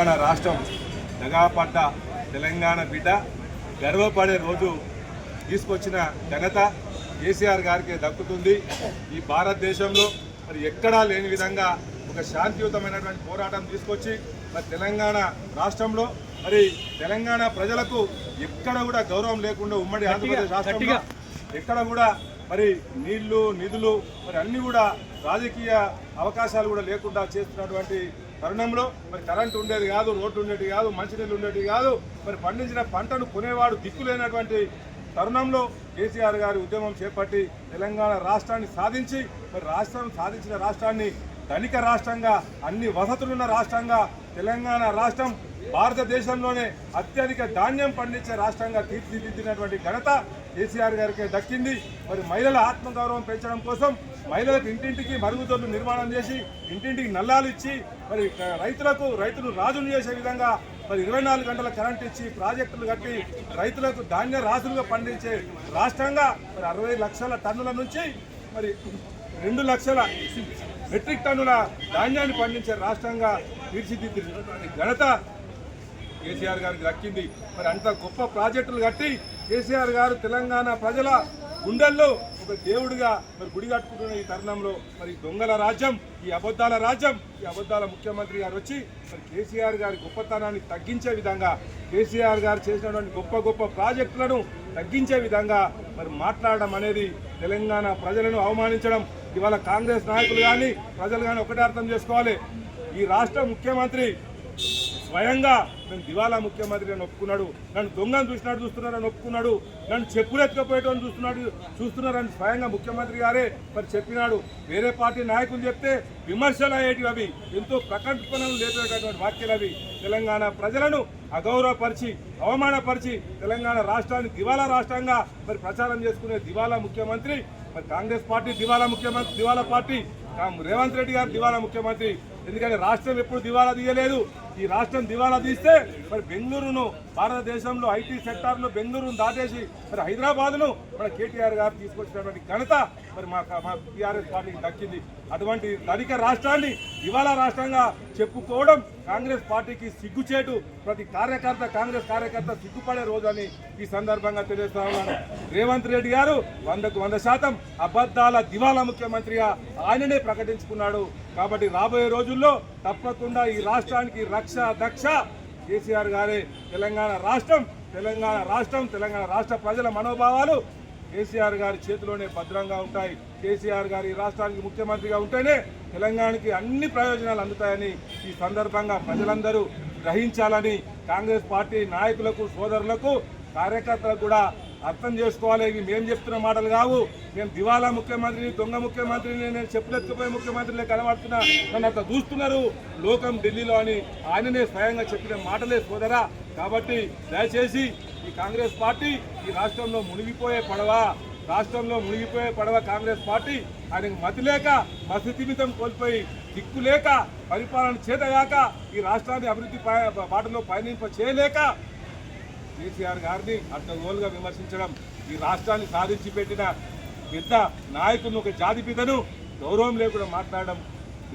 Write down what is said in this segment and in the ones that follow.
తెలంగాణ రాష్ట్రం దగాపడ్డ తెలంగాణ బిడ్డ గర్వపడే రోజు తీసుకొచ్చిన ఘనత కేసీఆర్ గారికి దక్కుతుంది. ఈ భారతదేశంలో మరి ఎక్కడా లేని విధంగా ఒక శాంతియుతమైనటువంటి పోరాటం తీసుకొచ్చి మరి తెలంగాణ రాష్ట్రంలో మరి తెలంగాణ ప్రజలకు ఎక్కడ కూడా గౌరవం లేకుండా ఉమ్మడి ఆంధ్రప్రదేశ్ రాష్ట్రంలో ఎక్కడ కూడా మరి నీళ్ళు నిధులు మరి అన్ని కూడా రాజకీయ అవకాశాలు కూడా లేకుండా చేస్తున్నటువంటి తరుణంలో మరి కరెంట్ ఉండేది కాదు రోడ్డు ఉండేది కాదు మంచినీళ్ళు ఉండేది కాదు. మరి పండించిన పంటను కొనేవాడు దిక్కులేనటువంటి తరుణంలో కేసీఆర్ గారి ఉద్యమం చేపట్టి తెలంగాణ రాష్ట్రాన్ని సాధించి మరి రాష్ట్రం సాధించిన రాష్ట్రాన్ని ధనిక రాష్ట్రంగా అన్ని వసతులున్న రాష్ట్రంగా తెలంగాణ రాష్ట్రం భారతదేశంలోనే అత్యధిక ధాన్యం పండించే రాష్ట్రంగా తీర్చిదిద్దినటువంటి ఘనత కేసీఆర్ గారికి దక్కింది. మరి మహిళల ఆత్మగౌరవం పెంచడం కోసం మహిళలకు ఇంటింటికి మరుగుదొడ్లు నిర్మాణం చేసి ఇంటింటికి నల్లాలు ఇచ్చి మరి రైతులకు రైతులు రాజులు చేసే విధంగా మరి ఇరవై నాలుగు గంటల కరెంట్ ఇచ్చి ప్రాజెక్టులు కట్టి రైతులకు ధాన్య రాసులుగా పండించే రాష్ట్రంగా మరి అరవై లక్షల టన్నుల నుంచి మరి రెండు లక్షల మెట్రిక్ టన్నుల ధాన్యాన్ని పండించే రాష్ట్రంగా తీర్చిదిద్దినటువంటి ఘనత కేసీఆర్ గారికి దక్కింది. మరి అంత గొప్ప ప్రాజెక్టులు కట్టి కేసీఆర్ గారు తెలంగాణ ప్రజల గుండెల్లో ఒక దేవుడిగా మరి గుడి కట్టుకుంటున్న ఈ తరుణంలో మరి దొంగల రాజ్యం ఈ అబద్ధాల రాజ్యం ఈ అబద్ధాల ముఖ్యమంత్రి గారు వచ్చి మరి కేసీఆర్ గారి గొప్పతనాన్ని తగ్గించే విధంగా కేసీఆర్ గారు చేసినటువంటి గొప్ప గొప్ప ప్రాజెక్టులను తగ్గించే విధంగా మరి మాట్లాడడం అనేది తెలంగాణ ప్రజలను అవమానించడం ఇవాళ కాంగ్రెస్ నాయకులు కానీ ప్రజలు కానీ ఒకటే అర్థం చేసుకోవాలి. ఈ రాష్ట్ర ముఖ్యమంత్రి స్వయంగా నేను దివాలా ముఖ్యమంత్రి అని ఒప్పుకున్నాడు నన్ను దొంగను చూసినాడు చూస్తున్నారని ఒప్పుకున్నాడు నన్ను చెప్పులెత్తుకపోయేటోని చూస్తున్నాడు చూస్తున్నారని స్వయంగా ముఖ్యమంత్రి గారే మరి చెప్పినాడు. వేరే పార్టీ నాయకులు చెప్తే విమర్శలు అయ్యేటివి అవి. ఎంతో ప్రకంపనలు లేపేటటువంటి వాక్యాలు అవి. తెలంగాణ ప్రజలను అగౌరవపరిచి అవమానపరిచి తెలంగాణ రాష్ట్రాన్ని దివాలా రాష్ట్రంగా మరి ప్రచారం చేసుకునే దివాలా ముఖ్యమంత్రి మరి కాంగ్రెస్ పార్టీ దివాలా ముఖ్యమంత్రి దివాలా పార్టీ. రేవంత్ రెడ్డి గారు దివాలా ముఖ్యమంత్రి. ఎందుకంటే రాష్ట్రం ఎప్పుడు దివాలా తీయలేదు. ఈ రాష్ట్రం దివాలా తీస్తే మరి బెంగళూరును భారతదేశంలో ఐటీ సెక్టార్లో బెంగళూరును దాటేసి మరి హైదరాబాద్ను మన కేటీఆర్ గారు తీసుకొచ్చినటువంటి ఘనత మరి మా మా టీఆర్ఎస్ పార్టీకి దక్కింది. అటువంటి ధనిక రాష్ట్రాన్ని దివాలా రాష్ట్రంగా చెప్పుకోవడం కాంగ్రెస్ పార్టీకి సిగ్గుచేటు. ప్రతి కార్యకర్త కాంగ్రెస్ కార్యకర్త సిగ్గుపడే రోజు అని ఈ సందర్భంగా తెలియజేస్తా ఉన్నాను. రేవంత్ రెడ్డి గారు వందకు వంద శాతం అబద్ధాల దివాలా ముఖ్యమంత్రిగా ఆయననే ప్రకటించుకున్నాడు. కాబట్టి రాబోయే రోజుల్లో తప్పకుండా ఈ రాష్ట్రానికి రక్ష దక్ష. కేసీఆర్ గారే తెలంగాణ రాష్ట్రం తెలంగాణ రాష్ట్రం తెలంగాణ రాష్ట్ర ప్రజల మనోభావాలు కేసీఆర్ గారి చేతిలోనే భద్రంగా ఉంటాయి. కేసీఆర్ గారి ఈ రాష్ట్రానికి ముఖ్యమంత్రిగా ఉంటేనే తెలంగాణకి అన్ని ప్రయోజనాలు అందుతాయని ఈ సందర్భంగా ప్రజలందరూ గ్రహించాలని కాంగ్రెస్ పార్టీ నాయకులకు సోదరులకు కార్యకర్తలకు కూడా అర్థం చేసుకోవాలి. ఇవి మేము చెప్తున్న మాటలు కావు. నేను దివాలా ముఖ్యమంత్రిని దొంగ ముఖ్యమంత్రిని నేను చెప్పులెత్తుకుపోయే ముఖ్యమంత్రిని కనబడుతున్నా నన్ను అంత చూస్తున్నారు. లోకం ఢిల్లీలో అని ఆయననే స్వయంగా చెప్పిన మాటలే సోదరా. కాబట్టి దయచేసి ఈ కాంగ్రెస్ పార్టీ ఈ రాష్ట్రంలో మునిగిపోయే పడవ. రాష్ట్రంలో మునిగిపోయే పడవ కాంగ్రెస్ పార్టీ. ఆయనకు మతి లేక మసితిమితం కోల్పోయి దిక్కు లేక పరిపాలన చేతగాక ఈ రాష్ట్రాన్ని అభివృద్ధి బాటలో పయనింప చేయలేక కేసీఆర్ గారిని అడ్డగోలుగా విమర్శించడం ఈ రాష్ట్రాన్ని సాధించి పెట్టిన పెద్ద నాయకుని ఒక జాతిపితను గౌరవం లేకుండా మాట్లాడడం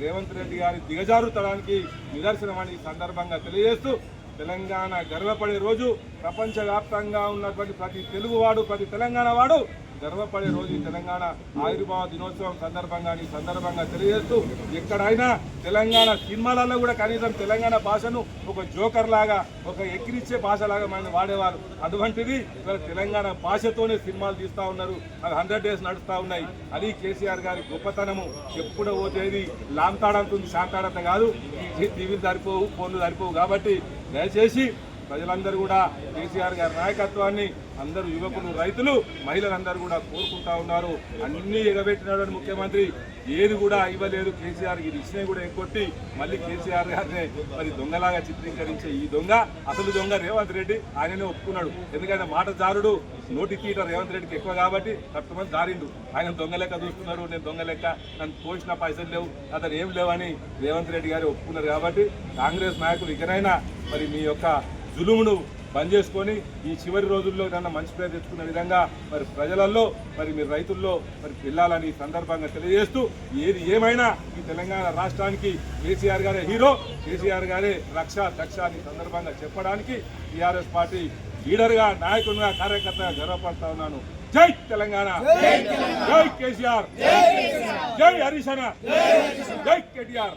రేవంత్ రెడ్డి గారి దిగజారుతనానికి నిదర్శనమని సందర్భంగా తెలియజేస్తూ తెలంగాణ గర్వపడే రోజు ప్రపంచవ్యాప్తంగా ఉన్నటువంటి ప్రతి తెలుగువాడు ప్రతి తెలంగాణ వాడు గర్వపడే రోజు తెలంగాణ ఆవిర్భావ దినోత్సవం సందర్భంగా ఈ సందర్భంగా తెలియజేస్తూ ఎక్కడైనా తెలంగాణ సినిమాలలో కూడా కనీసం తెలంగాణ భాషను ఒక జోకర్ లాగా ఒక ఎక్కిరిచ్చే భాషలాగా మనం వాడేవారు. అటువంటిది ఇవాళ తెలంగాణ భాషతోనే సినిమాలు తీస్తూ ఉన్నారు. అది హండ్రెడ్ డేస్ నడుస్తూ ఉన్నాయి. అది కేసీఆర్ గారి గొప్పతనము. చెప్పుకుంటూ పోతేది లాంతాడంతుంది శాంతాడంత కాదు. టీవీలు సరిపోవు ఫోన్లు సరిపోవు కాబట్టి దయచేసి ప్రజలందరూ కూడా కేసీఆర్ గారి నాయకత్వాన్ని అందరూ యువకులు రైతులు మహిళలందరూ కూడా కోరుకుంటా ఉన్నారు. అన్నీ ఎగబెట్టినాడు ముఖ్యమంత్రి. ఏది కూడా ఇవ్వలేదు కేసీఆర్. ఇది ఇచ్చినా కూడా ఎగ్గొట్టి మళ్ళీ కేసీఆర్ గారిని మరి దొంగలాగా చిత్రీకరించే ఈ దొంగ అసలు దొంగ రేవంత్ రెడ్డి ఆయననే ఒప్పుకున్నాడు. ఎందుకంటే మాటదారుడు నోటి తీట రేవంత్ రెడ్డికి ఎక్కువ కాబట్టి తప్పమంది దారిండు ఆయన దొంగ లెక్క చూస్తున్నారు నేను దొంగ లెక్క నన్ను పోసిన పైసలు లేవు అతను ఏం లేవని రేవంత్ రెడ్డి గారు ఒప్పుకున్నారు కాబట్టి కాంగ్రెస్ నాయకులు ఇకనైనా మరి మీ యొక్క జులుమును బంద్ చేసుకొని ఈ చివరి రోజుల్లో కన్నా మంచి పేరు తెచ్చుకునే విధంగా మరి ప్రజలలో మరి మీరు రైతుల్లో మరి ఈ సందర్భంగా తెలియజేస్తూ ఏది ఏమైనా ఈ తెలంగాణ రాష్ట్రానికి కేసీఆర్ గారే హీరో కేసీఆర్ గారే రక్ష దక్ష అని సందర్భంగా చెప్పడానికి టీఆర్ఎస్ పార్టీ లీడర్గా నాయకునిగా కార్యకర్తగా గర్వపడతా ఉన్నాను. జై తెలంగాణ! జై కేసీఆర్! జై హరీశన జై కేటీఆర్!